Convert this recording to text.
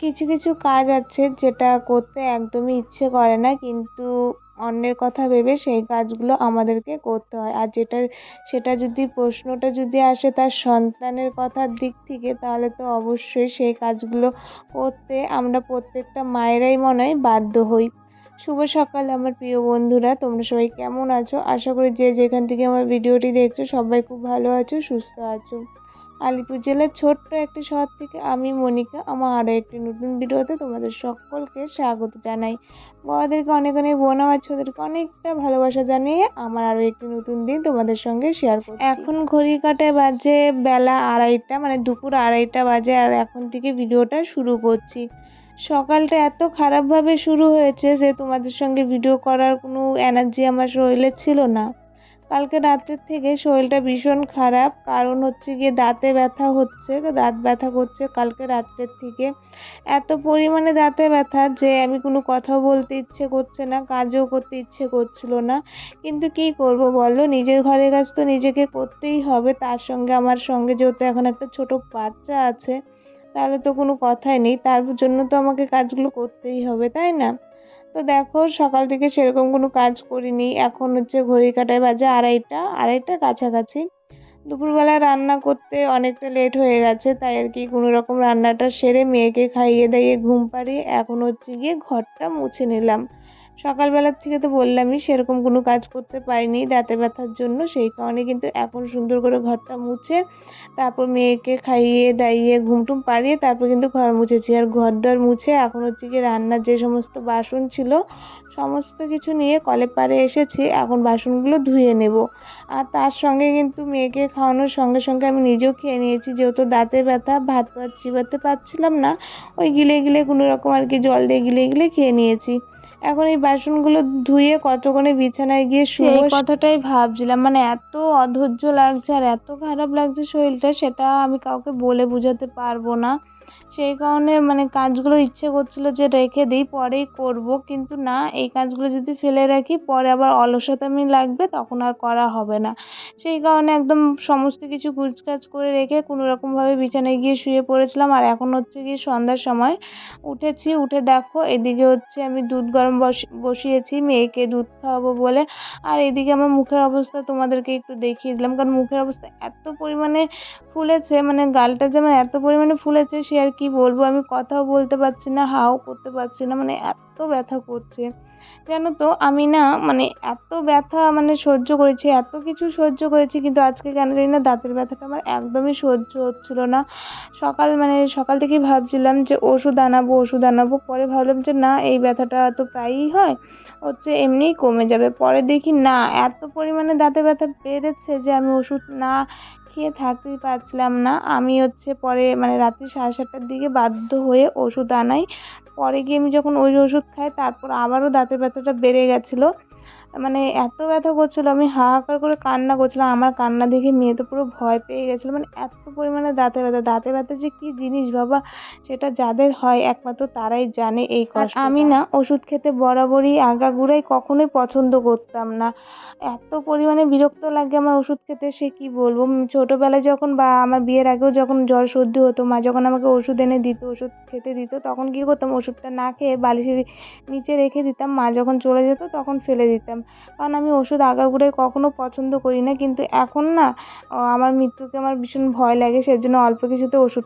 কিছু কিছু কাজ আছে যেটা করতে একদমই ইচ্ছে করে না, কিন্তু অন্যের কথা ভেবে সেই কাজগুলো আমাদেরকে করতে হয়। আর যেটা, সেটা যদি, প্রশ্নটা যদি আসে তার সন্তানের কথার দিক থেকে, তাহলে তো অবশ্যই সেই কাজগুলো করতে আমরা প্রত্যেকটা মায়েরাই মনে হয় বাধ্য হই। শুভ সকাল আমার প্রিয় বন্ধুরা, তোমরা সবাই কেমন আছো? আশা করি যে যেখান থেকে আমার ভিডিওটি দেখছ সবাই খুব ভালো আছো, সুস্থ আছো। আলিপুর জেলার ছোট্ট একটি শহর থেকে আমি মনিকা, আমার আরও একটি নতুন ভিডিওতে তোমাদের সকলকে স্বাগত জানাই। বড়দেরকে অনেক অনেক বোন আমার ছোটদেরকে অনেকটা ভালোবাসা জানিয়ে আমার আরও একটি নতুন দিন তোমাদের সঙ্গে শেয়ার করছি। এখন ঘড়ি কাটায় বাজে বেলা আড়াইটা মানে দুপুর আড়াইটা বাজে আর এখন থেকে ভিডিওটা শুরু করছি। সকালটা এত খারাপভাবে শুরু হয়েছে যে তোমাদের সঙ্গে ভিডিও করার কোনো এনার্জি আমার শরীরে ছিল না। কালকে রাত্রের থেকে শরীরটা ভীষণ খারাপ। কারণ হচ্ছে গিয়ে দাঁতে ব্যথা হচ্ছে দাঁত ব্যথা করছে কালকে রাত্রের থেকে। এত পরিমাণে দাঁতে ব্যথা যে আমি কোনো কথা বলতে ইচ্ছে করছে না, কাজও করতে ইচ্ছে করছিল না। কিন্তু কী করব বলো? নিজের ঘরের কাজ তো নিজেকে করতেই হবে। তার সঙ্গে আমার সঙ্গে যেহেতু এখন একটা ছোট বাচ্চা আছে, তাহলে তো কোনো কথাই নেই। তার জন্য তো আমাকে কাজগুলো করতেই হবে, তাই না? তো দেখো, সকাল থেকে সেরকম কোনো কাজ করিনি। এখন হচ্ছে ঘড়ি কাটায় বাজে আড়াইটা, আড়াইটার কাছাকাছি। দুপুরবেলা রান্না করতে অনেকটা লেট হয়ে গেছে, তাই আর কি কোনো রকম রান্নাটা সেরে মেয়েকে খাইয়ে দাইয়ে ঘুম পাড়িয়ে এখন হচ্ছে গিয়ে ঘরটা মুছে নিলাম। সকালবেলার থেকে তো বললামই সেরকম কোনো কাজ করতে পারিনি দাঁতে ব্যথার জন্য, সেই কারণে কিন্তু এখন সুন্দর করে ঘরটা মুছে, তারপর মেয়েকে খাইয়ে দাইয়ে ঘুমটুম পাড়িয়ে তারপর কিন্তু ঘর মুছেছি। আর ঘর দর মুছে এখন হচ্ছে কি রান্নার যে সমস্ত বাসন ছিল, সমস্ত কিছু নিয়ে কলে পাড়ে এসেছি, এখন বাসনগুলো ধুয়ে নেব। আর তার সঙ্গে কিন্তু মেয়েকে খাওয়ানোর সঙ্গে সঙ্গে আমি নিজেও খেয়ে নিয়েছি, যেহেতু দাঁতে ব্যথা, ভাত ভাত চিবাতে পারছিলাম না, ওই গিলে গিলে কোনো রকম আর কি জল দিয়ে গিলে গিলে খেয়ে নিয়েছি। এখন এই বাসনগুলো ধুয়ে কতক্ষণে বিছানায় গিয়ে শুয়ে কথাটাই ভাবছিলাম মানে এত অধৈর্য লাগছে আর এত খারাপ লাগছে শরীরটা সেটা আমি কাউকে বলে বোঝাতে পারব না। সেই কারণে মানে কাজগুলো ইচ্ছে করছিল যে রেখে দিই, পরেই করব। কিন্তু না, এই কাজগুলো যদি ফেলে রাখি, পরে আবার অলসতামি লাগবে, তখন আর করা হবে না। সেই কারণে একদম সমস্ত কিছু গুছগাছ করে রেখে কোনো রকমভাবে বিছানায় গিয়ে শুয়ে পড়েছিলাম। আর এখন হচ্ছে গিয়ে সন্ধ্যার সময় উঠেছি, উঠে দেখো, এদিকে হচ্ছে আমি দুধ গরম বসিয়েছি, মেয়েকে দুধ খাওয়াবো বলে। আর এদিকে আমার মুখের অবস্থা তোমাদেরকে একটু দেখিয়ে দিলাম। কারণ মুখের অবস্থা এত পরিমাণে ফুলেছে মানে গালটা যেমন এত পরিমাণে ফুলেছে, সে আর কি বলব? আমি কথাও বলতে পারছি না, হাও করতে পারছি না মানে এত ব্যথা করছে। জানো তো, আমি না মানে এত ব্যথা মানে সহ্য করেছি, এত কিছু সহ্য করেছি, কিন্তু আজকে কেন জানি না দাঁতের ব্যথাটা আমার একদমই সহ্য হচ্ছিল না। সকাল মানে সকাল থেকেই ভাবছিলাম যে ওষুধ আনাবো ওষুধ আনাবো, পরে ভাবলাম যে না, এই ব্যথাটা তো প্রায়ই হয়, হচ্ছে এমনিই কমে যাবে। পরে দেখি না, এত পরিমাণে দাঁতে ব্যথা বেড়েছে যে আমি ওষুধ না খেয়ে থাকতেই পারছিলাম না। আমি হচ্ছে পরে মানে রাত্রি সাড়ে সাতটার দিকে বাধ্য হয়ে ওষুধ আনাই। পরে গিয়ে আমি যখন ওই ওষুধ খাই, তারপর আবারও দাঁতের ব্যথাটা বেড়ে গেছিল। মানে এত ব্যথা করছিল আমি হাহাকার করে কান্না করছিলাম আমার কান্না দেখে মেয়ে তো পুরো ভয় পেয়ে গেছিল। মানে এত পরিমাণে দাঁতে ব্যথা দাঁতে ব্যথা যে কী জিনিস বাবা সেটা যাদের হয় একমাত্র তারাই জানে এই কষ্ট আমি না ওষুধ খেতে বরাবরই আগাগোড়াই কখনোই পছন্দ করতাম না। এত পরিমাণে বিরক্ত লাগে আমার ওষুধ খেতে সে কী বলব? ছোটোবেলায় যখন বা আমার বিয়ের আগেও যখন জ্বর সর্দি হতো মা যখন আমাকে ওষুধ এনে দিত ওষুধ খেতে দিত তখন কী করতাম? ওষুধটা না খেয়ে বালিশের নিচে রেখে দিতাম মা যখন চলে যেত তখন ফেলে দিতাম। কারণ আমি ওষুধ আগাগোড়াই কখনো পছন্দ করি না, কিন্তু এখন না আমার মৃত্যুকে আমার ভীষণ ভয় লাগে, সেজন্য অল্প কিছুতে ওষুধ